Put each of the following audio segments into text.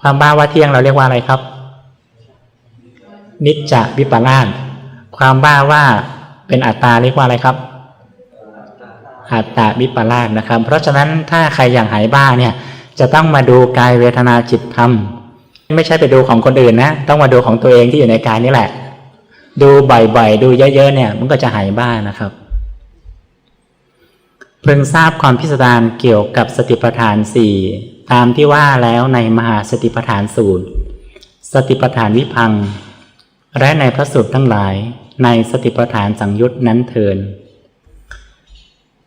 ความบ้าว่าเที่ยงเราเรียกว่าอะไรครับ นิจจวิปลาสความบ้าว่าเป็นอัตตาเรียกว่าอะไรครับ อัตตาวิปลาสนะครับ เพราะฉะนั้นถ้าใครอยากหายบ้าเนี่ยจะต้องมาดูกายเวทนาจิตธรรม ไม่ใช่ไปดูของคนอื่นนะ ต้องมาดูของตัวเองที่อยู่ในกายนี่แหละ ดูบ่อยๆ ดูเยอะๆเนี่ย มันก็จะหายบ้านะครับ พิ่งทราบความพิสดารเกี่ยวกับสติปัฏฐานสี่ตามที่ว่าแล้วในมหาสติปัฏฐานสูตร สติปัฏฐานวิพัง และในพระสูตรทั้งหลายในสติปัฏฐานสังยุตนั้นเทิน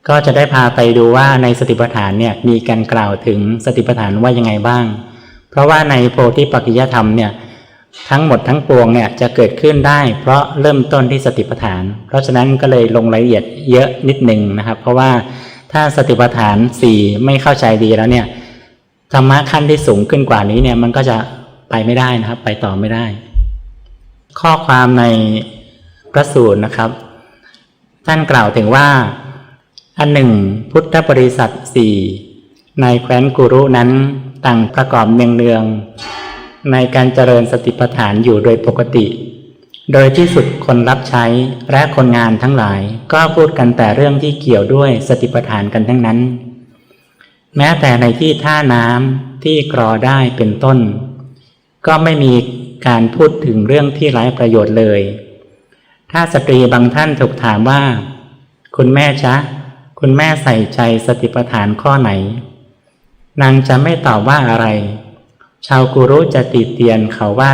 ก็จะได้พาไปดูว่าในสติปัฏฐานเนี่ยมีการกล่าวถึงสติปัฏฐานว่ายังไงบ้าง เพราะว่าในโพธิปัจจยธรรมเนี่ยทั้งหมดทั้งปวงเนี่ยจะเกิดขึ้นได้เพราะเริ่มต้นที่สติปัฏฐาน เพราะฉะนั้นก็เลยลงรายละเอียดเยอะนิดหนึ่งนะครับ เพราะว่า ถ้าสติปัฏฐานสี่ไม่เข้าใจดีแล้วเนี่ยธรรมะขั้นที่สูงขึ้นกว่านี้เนี่ยมันก็จะไปไม่ได้นะครับ ไปต่อไม่ได้ ข้อความในพระสูตรนะครับ ท่านกล่าวถึงว่า อันหนึ่ง พุทธบริษัทสี่ในแคว้นกุรุนั้นต่างประกอบเนืองๆในการเจริญสติปัฏฐานอยู่โดยปกติ โดยที่สุดคนรับใช้และคนงานทั้งหลาย ก็พูดกันแต่เรื่องที่เกี่ยวด้วยสติปัฏฐานกันทั้งนั้น แม้แต่ในที่ท่าน้ำที่กรอได้เป็นต้น ก็ไม่มีการพูดถึงเรื่องที่ไร้ประโยชน์เลย ถ้าสตรีบางท่านถูกถามว่า คุณแม่จ๊ะ คุณแม่ใส่ใจสติปัฏฐานข้อไหน นางจะไม่ตอบว่าอะไร ชาวกุรุจะติเตียนเขาว่า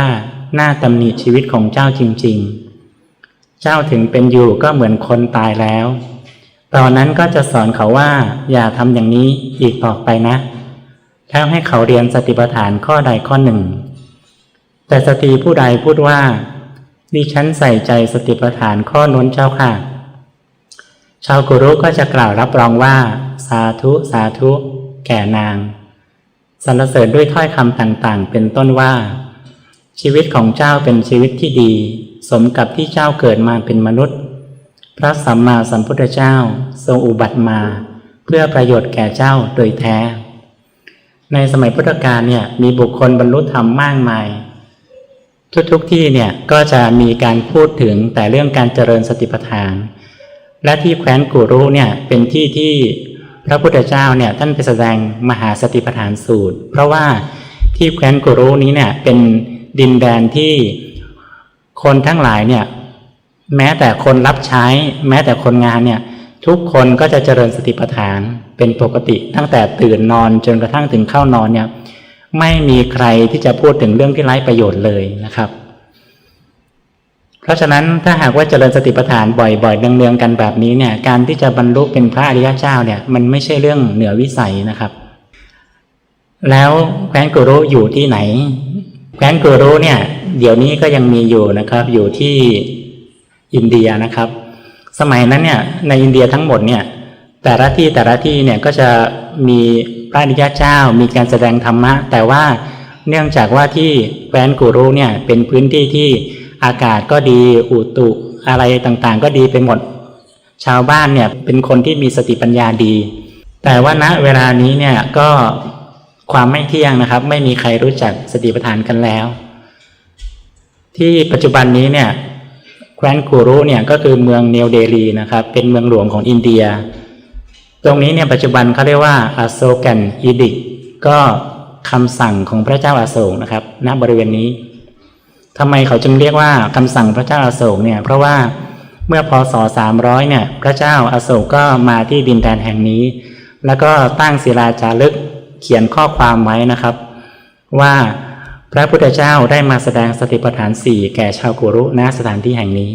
น้าตำหนิชีวิตของเจ้าจริง ๆ เจ้าถึงเป็นอยู่ก็เหมือนคนตายแล้ว ตอนนั้นก็จะสอนเขาว่า อย่าทำอย่างนี้อีกต่อไปนะแล้วให้เขาเรียนสติปัฏฐานข้อใดข้อหนึ่ง แต่สตรีผู้ใดพูดว่าดิฉันใส่ใจสติปัฏฐานข้อน้นเจ้าค่ะ ชาวกุรุก็จะกล่าวรับรองว่า สาธุสาธุ แก่นางสรรเสริญด้วยถ้อยคำต่างๆ เป็นต้นว่า ชีวิตของเจ้าเป็นชีวิตที่ดี สมกับที่เจ้าเกิดมาเป็นมนุษย์ พระสัมมาสัมพุทธเจ้าทรงอุบัติมา เพื่อประโยชน์แก่เจ้าโดยแท้ ในสมัยพุทธกาลเนี่ยมีบุคคลบรรลุธรรมมากมาย ทุกๆที่เนี่ยก็จะมีการพูดถึงแต่เรื่องการเจริญสติปัฏฐาน และที่แคว้นกุรุเนี่ยเป็นที่ที่พระพุทธเจ้าเนี่ยท่านไปแสดงมหาสติปัฏฐานสูตร เพราะว่าที่แคว้นกุรุนี้เนี่ยเป็น ดินแดนที่คนทั้งหลายเนี่ยแม้แต่คนรับใช้ แม้แต่คนงานเนี่ยทุกคนก็จะเจริญสติปัฏฐานเป็นปกติตั้งแต่ตื่นนอนจนกระทั่งถึงเข้านอนเนี่ยไม่มีใครที่จะพูดถึงเรื่องที่ไร้ประโยชน์เลยนะครับ เพราะฉะนั้นถ้าหากว่าเจริญสติปัฏฐานบ่อยๆเนืองๆกันแบบนี้เนี่ยการที่จะบรรลุเป็นพระอริยเจ้าเนี่ยมันไม่ใช่เรื่องเหนือวิสัยนะครับ แล้วแคว้นกุรุอยู่ที่ไหน แคว้นกุรุเนี่ย เดี๋ยวนี้ก็ยังมีอยู่นะครับ อยู่ที่อินเดียนะครับ สมัยนั้นเนี่ยในอินเดียทั้งหมดเนี่ย แต่ละที่แต่ละที่เนี่ยก็จะมีพระอริยเจ้ามีการแสดงธรรมะ แต่ว่าเนื่องจากว่าที่แคว้นกุรุเนี่ยเป็นพื้นที่ที่อากาศก็ดีอุตุอะไรต่างๆ ก็ดีไปหมด ชาวบ้านเนี่ยเป็นคนที่มีสติปัญญาดี แต่ว่าณเวลานี้เนี่ยก็ ความไม่เที่ยงนะครับ ไม่มีใครรู้จักสติปัฏฐานกันแล้ว ที่ปัจจุบันนี้เนี่ยแคว้นกูรุเนี่ยก็คือเมืองเนวเดลีนะครับ เป็นเมืองหลวงของอินเดีย ตรงนี้เนี่ยปัจจุบันเขาเรียกว่าอโศกันอีดิกก็คำสั่งของพระเจ้าอาโศกนะครับณบริเวณนี้ทำไมเขาจึงเรียกว่าคำสั่งพระเจ้าอาโศกเนี่ยเพราะว่าเมื่อพศ300เนี่ยพระเจ้าอาโศกก็มาที่ดินแดนแห่งนี้ แล้วก็ตั้งศิลาจารึก ขียนข้อความไว้นะครับ ว่าพระพุทธเจ้าได้มาแสดงสติปัฏฐานสี่แก่ชาวกุรุณสถานที่แห่งนี้